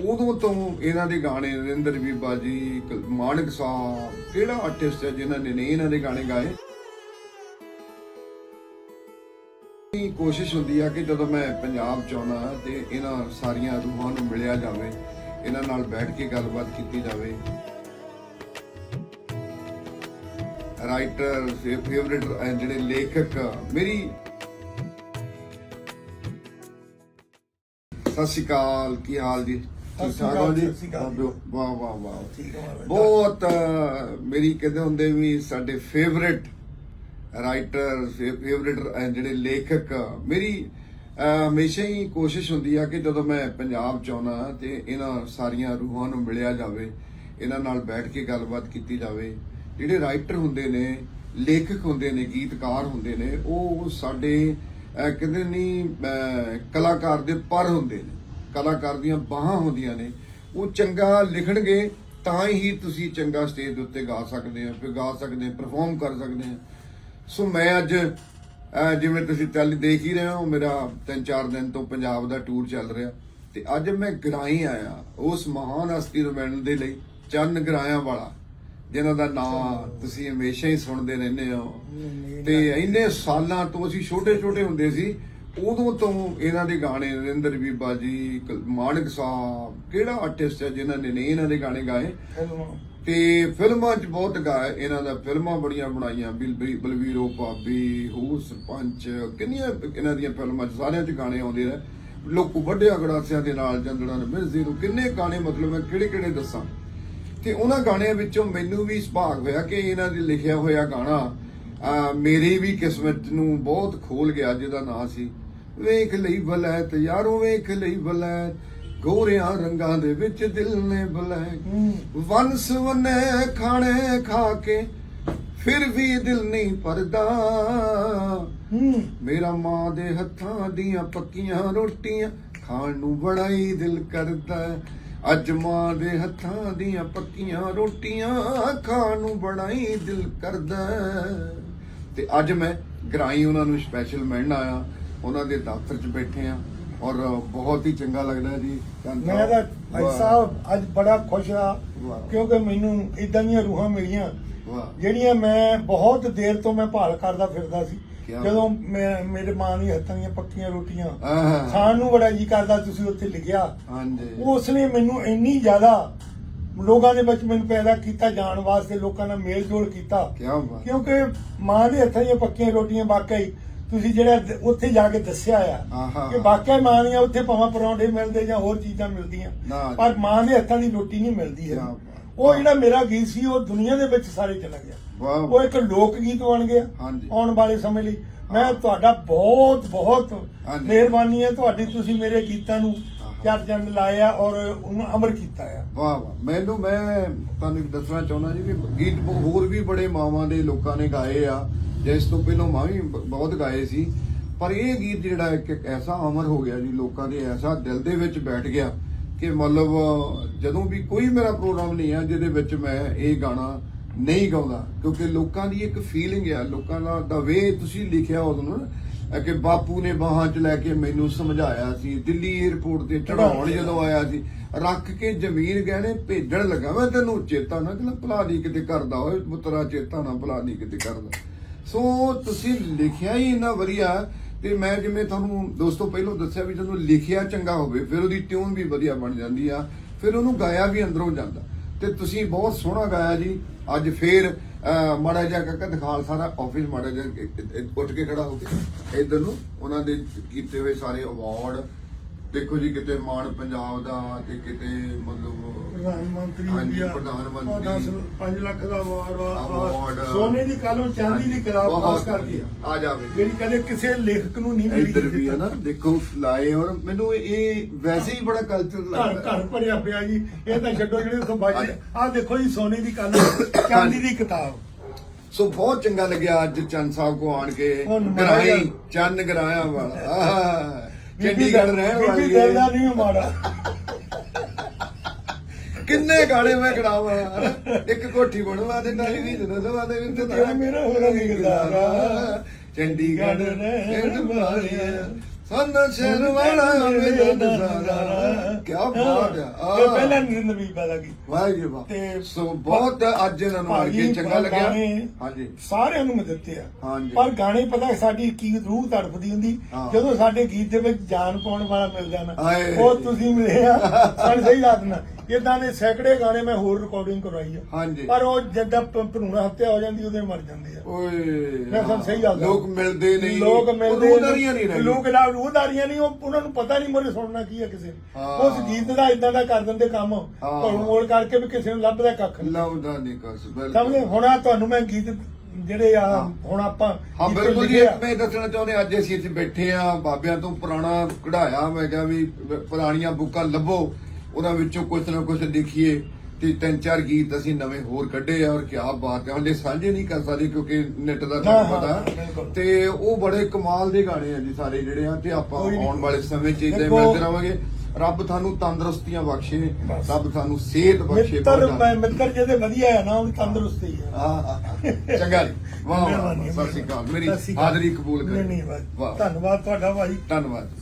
ਉਦੋਂ ਤੋਂ ਇਹਨਾਂ ਦੇ ਗਾਣੇ ਨਰਿੰਦਰ ਬੀਬਾ ਜੀ ਮਾਨਕ ਸਾਹਿਬ, ਕਿਹੜਾ ਆਰਟਿਸਟ ਹੈ ਜਿਨ੍ਹਾਂ ਨੇ ਨਹੀਂ ਇਹਨਾਂ ਦੇ ਗਾਣੇ ਗਾਏ? ਇਹ ਕੋਸ਼ਿਸ਼ ਹੁੰਦੀ ਆ ਕਿ ਜਦੋਂ ਮੈਂ ਪੰਜਾਬ ਚ ਆਉਣਾ ਤੇ ਇਹਨਾਂ ਸਾਰੀਆਂ ਰੂਹਾਂ ਨੂੰ ਮਿਲਿਆ ਜਾਵੇ, ਇਹਨਾਂ ਨਾਲ ਬੈਠ ਕੇ ਗੱਲਬਾਤ ਕੀਤੀ ਜਾਵੇ। ਰਾਈਟਰ ਫੇਵਰਿਟ ਜਿਹੜੇ ਲੇਖਕ, ਮੇਰੀ ਸਤਿ ਸ਼੍ਰੀ ਅਕਾਲ, ਕੀ ਹਾਲ ਜੀ? ਠੀਕ ਠਾਕ ਹੋ ਜੀ। ਸਤਿ ਸ਼੍ਰੀ ਅਕਾਲ ਜੀ। ਵਾਹ ਵਾਹ ਵਾਹ ਠੀਕ ਹੈ ਬਹੁਤ ਅਹ, ਮੇਰੀ ਕਹਿੰਦੇ ਹੁੰਦੇ ਵੀ ਸਾਡੇ ਫੇਵਰਿਟ ਰਾਈਟਰ ਫੇਵਰਿਟ ਜਿਹੜੇ ਲੇਖਕ ਮੇਰੀ ਅਹ, ਹਮੇਸ਼ਾ ਹੀ ਕੋਸ਼ਿਸ਼ ਹੁੰਦੀ ਆ ਕਿ ਜਦੋਂ ਮੈਂ ਪੰਜਾਬ ਚ ਆਉਣਾ ਤੇ ਇਹਨਾਂ ਸਾਰੀਆਂ ਰੂਹਾਂ ਨੂੰ ਮਿਲਿਆ ਜਾਵੇ ਇਹਨਾਂ ਨਾਲ ਬੈਠ ਕੇ ਗੱਲਬਾਤ ਕੀਤੀ ਜਾਵੇ ਜਿਹੜੇ ਰਾਈਟਰ ਹੁੰਦੇ ਨੇ ਲੇਖਕ ਹੁੰਦੇ ਨੇ ਗੀਤਕਾਰ ਹੁੰਦੇ ਨੇ ਉਹ ਸਾਡੇ ਅਹ, ਕਹਿੰਦੇ ਨਹੀਂ ਅਹ, ਕਲਾਕਾਰ ਦੇ ਪਰ ਹੁੰਦੇ ਨੇ। ਕਲਾਕਾਰ ਦੀਆਂ ਬਾਹਾਂ ਹੁੰਦੀਆਂ ਨੇ ਉਹ ਚੰਗਾ ਲਿਖਣਗੇ ਤਾਂ ਹੀ ਤੁਸੀਂ ਚੰਗਾ ਸਟੇਜ ਦੇ ਉੱਤੇ ਗਾ ਸਕਦੇ ਆ ਫਿਰ ਗਾ ਸਕਦੇ ਪਰਫਾਰਮ ਕਰ ਸਕਦੇ ਆ ਸੋ ਮੈਂ ਅੱਜ ਜਿਵੇਂ ਤੁਸੀਂ ਚੱਲ ਦੇਖ ਹੀ ਰਹੇ ਹੋ ਮੇਰਾ 3-4 ਦਿਨ ਤੋਂ ਪੰਜਾਬ ਦਾ ਟੂਰ ਚੱਲ ਰਿਹਾ ਤੇ ਅੱਜ ਮੈਂ ਗਰਾਈ ਆਇਆ ਉਸ ਮਹਾਨ ਹਸਤੀ ਨੂੰ ਮਿਲਣ ਦੇ ਲਈ ਚੰਨ ਗਰਾਇਆ ਵਾਲਾ ਜਿਨ੍ਹਾਂ ਦਾ ਨਾਮ ਤੁਸੀਂ ਹਮੇਸ਼ਾ ਹੀ ਸੁਣਦੇ ਰਹਿੰਦੇ ਹੋ। ਤੇ ਇੰਨੇ ਸਾਲਾਂ ਤੋਂ ਅਸੀਂ ਛੋਟੇ ਛੋਟੇ ਹੁੰਦੇ ਸੀ ਉਦੋਂ ਤੋਂ ਇਹਨਾਂ ਦੇ ਗਾਣੇ ਨਰਿੰਦਰ ਬੀਬਾ ਜੀ ਮਾਨਕ ਸਾਹਿਬ ਕਿਹੜਾ ਆਰਟਿਸਟ ਹੈ ਜਿਨ੍ਹਾਂ ਨੇ ਨਹੀਂ ਇਹਨਾਂ ਦੇ ਗਾਣੇ ਗਾਏ? ਤੇ ਫਿਲਮਾਂ 'ਚ ਬਹੁਤ ਗਾਇਆ ਇਹਨਾਂ ਦਾ ਫਿਲਮਾਂ ਬੜੀਆਂ ਬਣਾਈਆਂ ਬਿਲ- ਬਿਲ- ਬਲਵੀਰੋ ਭਾਬੀ ਹੂ ਸਰਪੰਚ ਕਿੰਨੀਆਂ ਇਹਨਾਂ ਦੀਆਂ ਫਿਲਮਾਂ 'ਚ ਸਾਰਿਆਂ 'ਚ ਗਾਣੇ ਆਉਂਦੇ ਰਹੇ ਲੋਕੂ ਵੱਡੇ ਅਗੜਾਸਿਆਂ ਦੇ ਨਾਲ ਜੰਦੜਾਂ ਨੇ ਮਿਰਜ਼ੇ ਨੂੰ ਕਿੰਨੇ ਗਾਣੇ ਮਤਲਬ ਮੈਂ ਕਿਹੜੇ ਕਿਹੜੇ ਦੱਸਾਂ। ਤੇ ਉਹਨਾਂ ਗਾਣਿਆਂ ਵਿੱਚੋਂ ਮੈਨੂੰ ਵੀ ਸੁਭਾਗ ਹੋਇਆ ਕਿ ਇਹਨਾਂ ਦੇ ਲਿਖਿਆ ਹੋਇਆ ਗਾਣਾ ਮੇਰੀ ਵੀ ਕਿਸਮਤ ਨੂੰ ਬਹੁਤ ਖੋਲ ਗਿਆ ਜਿਹਦਾ ਨਾਂ ਸੀ ਵੇਖ ਲਈ ਬਲੈਤ ਯਾਰੋ ਵੇਖ ਲਈ ਬਲੈਤ ਗੋਰਿਆਂ ਰੰਗਾਂ ਦੇ ਵਿੱਚ ਦਿਲ ਨੇ ਬਲੈਤ। ਵੰਸ ਵਨੇ ਖਾਣੇ ਖਾ ਕੇ ਫਿਰ ਵੀ ਦਿਲ ਨਹੀਂ ਭਰਦਾ। ਹੂੰ। ਮੇਰਾ ਮਾਂ ਦੇ ਹੱਥਾਂ ਦੀਆਂ ਪੱਕੀਆਂ ਰੋਟੀਆਂ ਖਾਣ ਨੂੰ ਬੜਾ ਹੀ ਦਿਲ ਕਰਦਾ। ਅੱਜ ਮਾਂ ਦੇ ਹੱਥਾਂ ਦੀਆਂ ਪੱਕੀਆਂ ਰੋਟੀਆਂ ਖਾਣ ਨੂੰ ਬੜਾ ਹੀ ਦਿਲ ਕਰਦਾ। ਤੇ ਅੱਜ ਮੈਂ ਗਰਾਈ ਉਹਨਾਂ ਨੂੰ ਸਪੈਸ਼ਲ ਮਿਲਣ ਆਇਆ। ਉਹਨਾਂ ਦੇ ਦਫ਼ਤਰ 'ਚ ਬੈਠੇ ਆ ਔਰ ਬਹੁਤ ਹੀ ਚੰਗਾ ਲੱਗਦਾ ਜੀ। ਮੈਂ ਤਾਂ ਭਾਈ ਸਾਹਿਬ ਅੱਜ ਬੜਾ ਖੁਸ਼ ਆ। ਕਿਉਂਕਿ ਮੈਨੂੰ ਇਦਾਂ ਦੀਆਂ ਰੂਹਾਂ ਮਿਲੀਆਂ। ਜਿਹੜੀਆਂ ਮੈਂ ਬਹੁਤ ਦੇਰ ਤੋਂ ਮੈਂ ਭਾਲ ਕਰਦਾ ਫਿਰਦਾ ਸੀ? ਜਦੋਂ ਮੈਂ ਮੇਰੇ ਮਾਂ ਦੀ ਹੱਥਾਂ ਦੀਆਂ ਪੱਕੀਆਂ ਰੋਟੀਆਂ ਖਾਣ ਨੂੰ ਬੜਾ ਜੀ ਕਰਦਾ ਤੁਸੀਂ ਉੱਥੇ ਲਿਖਿਆ। ਹਾਂਜੀ। ਉਸ ਨੇ ਮੈਨੂੰ ਇੰਨੀ ਜ਼ਿਆਦਾ ਲੋਕਾਂ ਦੇ ਵਿੱਚ ਮੈਨੂੰ ਪੈਦਾ ਕੀਤਾ ਜਾਣ ਵਾਸਤੇ ਲੋਕਾਂ ਨਾਲ ਮੇਲ ਜੋਲ ਕੀਤਾ ਕਿਉਂਕਿ ਮਾਂ ਦੇ ਹੱਥਾਂ ਦੀਆਂ ਪੱਕੀਆਂ ਰੋਟੀਆਂ ਵਾਕਈ ਤੁਸੀਂ ਜਿਹੜਾ ਉੱਥੇ ਜਾ ਕੇ ਦੱਸਿਆ। ਆ ਕਿ ਵਾਕਈ ਮਾਂ ਦੀਆਂ ਉੱਥੇ ਭਾਵੇਂ ਪਰੌਂਠੇ ਮਿਲਦੇ ਜਾਂ ਹੋਰ ਚੀਜ਼ਾਂ ਮਿਲਦੀਆਂ। ਪਰ ਮਾਂ ਦੇ ਹੱਥਾਂ ਦੀ ਰੋਟੀ ਨਹੀਂ ਮਿਲਦੀ ਹੈ। ਉਹ ਜਿਹੜਾ ਮੇਰਾ ਗੀਤ ਸੀ ਉਹ ਦੁਨੀਆ ਦੇ ਵਿੱਚ ਸਾਰੇ ਚਲਾ ਗਿਆ ਉਹ ਇੱਕ ਲੋਕ ਗੀਤ ਬਣ ਗਿਆ। ਆਉਣ ਵਾਲੇ ਸਮੇਂ ਲਈ ਮੈਂ ਤੁਹਾਡਾ ਬਹੁਤ ਬਹੁਤ। ਮਿਹਰਬਾਨੀ ਹੈ ਤੁਹਾਡੀ ਤੁਸੀਂ ਮੇਰੇ ਗੀਤਾਂ ਨੂੰ। ਚਾਰ ਚੰਦ ਲਾਇਆ ਔਰ ਉਹਨੂੰ ਅਮਰ ਕੀਤਾ ਆ ਵਾਹ ਵਾਹ ਮੈਨੂੰ ਮੈਂ ਤੁਹਾਨੂੰ ਦੱਸਣਾ ਚਾਹੁੰਦਾ ਜੀ ਵੀ ਗੀਤ ਹੋਰ ਵੀ ਬੜੇ ਮਾਵਾਂ ਦੇ ਲੋਕਾਂ ਨੇ ਗਾਏ ਆ ਜਿਸ ਤੋਂ ਪਹਿਲਾਂ ਮੈਂ ਵੀ ਬ- ਬਹੁਤ ਗਾਏ ਸੀ। ਪਰ ਇਹ ਗੀਤ ਜਿਹੜਾ ਇੱਕ ਇੱਕ ਐਸਾ ਅਮਰ ਹੋ ਗਿਆ ਜੀ, ਲੋਕਾਂ ਦੇ ਐਸਾ ਦਿਲ ਦੇ ਵਿੱਚ ਬੈਠ ਗਿਆ ਕਿ ਮਤਲਬ ਜਦੋਂ ਵੀ ਕੋਈ ਮੇਰਾ ਪ੍ਰੋਗਰਾਮ ਨਹੀਂ ਆ, ਜਿਹਦੇ ਵਿੱਚ ਮੈਂ ਇਹ ਗਾਣਾ ਨਹੀਂ ਗਾਉਂਦਾ, ਕਿਉਂਕਿ ਲੋਕਾਂ ਦੀ ਇੱਕ ਫੀਲਿੰਗ ਆ, ਲੋਕਾਂ ਦਾ ਦਾ ਵੇ ਤੁਸੀਂ ਲਿਖਿਆ ਉਦੋਂ ਨਾ ਅਹ ਕਿ ਬਾਪੂ ਨੇ ਬਾਹਾਂ 'ਚ ਲੈ ਕੇ ਮੈਨੂੰ ਸਮਝਾਇਆ ਸੀ, ਦਿੱਲੀ 에ਅਰਪੋਰਟ ਤੇ ਚੜਾਉਣ ਜਦੋਂ ਆਇਆ ਸੀ, ਰੱਖ ਕੇ ਜ਼ਮੀਨ ਗਹਿਣੇ ਭੇਜਣ ਲੱਗਾ। ਮੈਂ ਤੈਨੂੰ ਚੇਤਾ ਨਾ ਕਿ ਭਲਾ ਨਹੀਂ ਕਿਤੇ ਕਰਦਾ, ਓਏ ਪੁੱਤਰਾ, ਚੇਤਾ ਨਾ ਭਲਾ ਨਹੀਂ ਕਿਤੇ ਕਰਦਾ। ਸੋ ਤੁਸੀਂ ਲਿਖਿਆ ਹੀ ਇੰਨਾ ਵਧੀਆ ਤੇ ਮੈਂ ਜਿਵੇਂ ਤੁਹਾਨੂੰ ਦੋਸਤੋ ਪਹਿਲਾਂ ਦੱਸਿਆ ਵੀ ਜਦੋਂ ਲਿਖਿਆ ਚੰਗਾ ਹੋਵੇ, ਫਿਰ ਉਹਦੀ ਟਿਊਨ ਵੀ ਵਧੀਆ ਬਣ ਜਾਂਦੀ ਆ, ਫਿਰ ਉਹਨੂੰ ਗਾਇਆ ਵੀ ਅੰਦਰੋਂ ਜਾਂਦਾ। ਤੇ ਤੁਸੀਂ ਬਹੁਤ ਸੋਹਣਾ ਗਾਇਆ ਜੀ। ਅੱਜ ਫੇਰ ਮਾੜਾ ਜਿਹਾ ਕਾਕਾ ਦਿਖਾਲ ਸਾਰਾ ਆਫਿਸ ਮਾੜਾ ਜਿਹਾ ਉੱਠ ਕੇ ਖੜਾ ਹੋ ਕੇ। ਇਧਰ ਨੂੰ ਉਹਨਾਂ ਦੇ ਕੀਤੇ ਹੋਏ ਸਾਰੇ ਅਵਾਰਡ ਦੇਖੋ ਜੀ, ਕਿਤੇ ਮਾਣ ਪੰਜਾਬ ਦਾ ਤੇ ਕਿਤੇ ਪ੍ਰਧਾਨ ਮੰਤਰੀ ਹਾਂਜੀ, ਇੰਡੀਆ ਪ੍ਰਧਾਨ ਮੰਤਰੀ। 5 ਲੱਖ ਦਾ Award, ਅਵਾਰਡ ਸੋਨੇ ਦੀ ਕਾਲੋਂ ਚਾਂਦੀ ਦੀ ਬਹੁਤ ਪਾਸ ਕਰਦੀ ਆ। ਆ ਜਾਵੇ। ਜਿਹੜੀ ਕਦੇ ਕਿਸੇ ਲੇਖਕ ਨੂੰ ਨਹੀਂ ਮਿਲੀ ਇੱਧਰ ਵੀ ਹੈ ਨਾ ਦੇਖੋ ਲਾਏ ਔਰ ਮੈਨੂੰ ਇਹ ਵੈਸੇ ਹੀ ਬੜਾ ਕਲਚਰ ਘਰ ਲੱਗਦਾ। ਘਰ ਭਰਿਆ ਪਿਆ ਜੀ। ਇਹ ਤਾਂ ਛੱਡੋ ਜਿਹੜੇ ਉਥੋਂ ਬਾਜੀ ਆ ਦੇਖੋ ਜੀ ਸੋਨੇ ਦੀ ਕਾਲੋਂ ਚਾਂਦੀ ਦੀ ਕਿਤਾਬ। ਸੋ ਬਹੁਤ ਚੰਗਾ ਲੱਗਿਆ ਅੱਜ ਚੰਦ ਸਾਹਿਬ ਕੋ ਆਣ ਕੇ। ਹੁਣ ਗਰਾਈ ਚੰਨ ਗਰਾਇਆ ਵਾਲਾ। ਆਹ, ਚੰਡੀਗੜ੍ਹ ਰਹਿਣ ਵਾਲੀ ਬੀਬੀ ਦਿਲ ਦਾ ਹੈ। ਨਹੀਂ ਮਾੜਾ। ਕਿੰਨੇ ਗਾਣੇ ਮੈਂ ਗੜਾਵਾਂ ਇੱਕ ਕੋਠੀ ਬਣਵਾ ਦੇ ਨਾਲ ਵੀ ਦਵਾ ਦੇ ਵੀ ਤੇਰਾ ਮੇਰਾ ਹੋਣਾ ਨਹੀਂ ਗਰਦਾਰਾ। ਚੰਡੀਗੜ੍ਹ ਰਹਿਣ ਵਾਲਿਆ। ਸੰਨ ਸ਼ਹਿਰ ਵਾਲਾ ਮੇਰਾ ਨਜ਼ਾਰਾ। ਕੀ ਬਾਤ ਹੈ ਤੇ ਪਹਿਲਾਂ ਨਰਿੰਦਰ ਵੀ ਪੈਦਾ ਕੀ ਵਾਹ ਜੀ ਵਾਹ ਤੇ ਸੋ ਬਹੁਤ ਅੱਜ ਇਹਨਾਂ ਨੂੰ ਮਿਲ ਕੇ ਚੰਗਾ ਲੱਗਿਆ। ਹਾਂਜੀ। ਸਾਰਿਆਂ ਨੂੰ ਦਿੱਤੇ ਆ। ਹਾਂਜੀ। ਪਰ ਗਾਣੇ ਪਤਾ ਸਾਡੀ ਕੀ ਰੂਹ ਤੜਫਦੀ ਹੁੰਦੀ। ਜਦੋਂ ਸਾਡੇ ਗੀਤ ਦੇ ਵਿੱਚ ਜਾਨ ਪਾਉਣ ਵਾਲਾ ਮਿਲ ਜਾਣਾ। ਉਹ ਤੁਸੀਂ ਮਿਲੇ ਆ। ਸਾਨੂੰ ਸਹੀ ਲੱਗਦਾ ਇਦਾਂ ਦੇ ਸੈਂਕੜੇ ਗਾਣੇ ਮੈਂ ਹੋਰ ਰਿਕਾਰਡਿੰਗ ਕਰਵਾਈ ਆ। ਹਾਂਜੀ। ਪਰ ਉਹ ਜਦੋਂ ਭਰੂਣਾ ਹੱਤਿਆ ਹੋ ਜਾਂਦੀ ਉਹਦੇ ਮਰ ਜਾਂਦੇ ਆ। ਓਏ ਮੈਂ ਤੁਹਾਨੂੰ ਸਹੀ ਗੱਲ ਲੋਕ ਮਿਲਦੇ ਨਹੀਂ। ਲੋਕ ਮਿਲਦੇ ਰੂਹਦਾਰੀਆਂ ਨਹੀਂ ਰਹਿ ਲੋਕ ਨਾਲ ਰੂਹਦਾਰੀਆਂ ਨਹੀਂ ਉਹ ਉਹਨਾਂ ਨੂੰ ਪਤਾ ਨਹੀਂ ਮੋਰੇ ਸੁਣਨਾ ਕੀ ਹੈ ਕਿਸੇ। ਉਸ ਗੀਤ ਦਾ ਇਦਾਂ ਦਾ ਕਰ ਦਿੰਦੇ ਕੰਮ। ਘਰੋਂ ਮੋੜ ਕਰਕੇ ਵੀ ਕਿਸੇ ਨੂੰ ਲੱਭਦਾ ਕੱਖ ਨਹੀਂ। ਲਵਦਾ ਨਹੀਂ ਕਸ ਸਮਝੇ? ਹੁਣ ਆ ਤੁਹਾਨੂੰ ਮੈਂ ਗੀਤ ਜਿਹੜੇ ਆ ਹੁਣ ਆਪਾਂ ਹਾਂ ਬਿਲਕੁਲ ਜੀ ਆ। ਮੈਂ ਦੱਸਣਾ ਚਾਹੁੰਦੇ ਅੱਜ ਅਸੀਂ ਇੱਥੇ ਬੈਠੇ ਆ ਬਾਬਿਆਂ ਤੋਂ ਪੁਰਾਣਾ ਕਢਾਇਆ ਮੈਂ ਕਿਹਾ ਵੀ ਪੁਰਾਣੀਆਂ ਬੁੱਕਾਂ ਲੱਭੋ। ਉਹਨਾਂ ਵਿੱਚੋਂ ਕੁਝ ਨਾ ਕੁਝ ਦੇਖੀਏ ਤੇ ਤਿੰਨ ਚਾਰ ਗੀਤ ਅਸੀਂ ਨਵੇਂ ਹੋਰ ਕੱਢੇ ਆ ਔਰ ਕੀ ਬਾਤ ਹੈ। ਹਲੇ ਸਾਂਝੇ ਨਹੀਂ ਕਰ ਸਕਦੇ ਕਿਉਂਕਿ ਨੈਟ ਦਾ ਤੁਹਾਨੂੰ ਪਤਾ। ਤੇ ਉਹ ਬੜੇ ਕਮਾਲ ਦੇ ਗਾਣੇ ਆ ਜੀ ਸਾਰੇ ਜਿਹੜੇ ਆ ਤੇ ਆਪਾਂ। ਆਉਣ ਵਾਲੇ ਸਮੇਂ 'ਚ ਇਦਾਂ ਮਿਲਦੇ ਰਵਾਂਗੇ ਰੱਬ ਤੁਹਾਨੂੰ ਤੰਦਰੁਸਤੀਆਂ ਬਖਸ਼ੇ। ਰੱਬ ਤੁਹਾਨੂੰ ਸਿਹਤ ਬਖਸ਼ੇ ਮਿੱਤਰ ਮਿੱਤਰ ਜਿਹਦੇ ਵਧੀਆ ਹੈ ਨਾ ਉਹ ਤੰਦਰੁਸਤੀ ਹੈ ਹਾਂ ਚੰਗਾ ਜੀ। ਵਾਹ ਵਾਹ, ਸਤਿ ਸ਼੍ਰੀ ਅਕਾਲ। ਮੇਰੀ। ਹਾਜ਼ਰੀ ਕਬੂਲ ਕਰੋ ਧੰਨਵਾਦ ਤੁਹਾਡਾ ਭਾਈ। ਧੰਨਵਾਦ।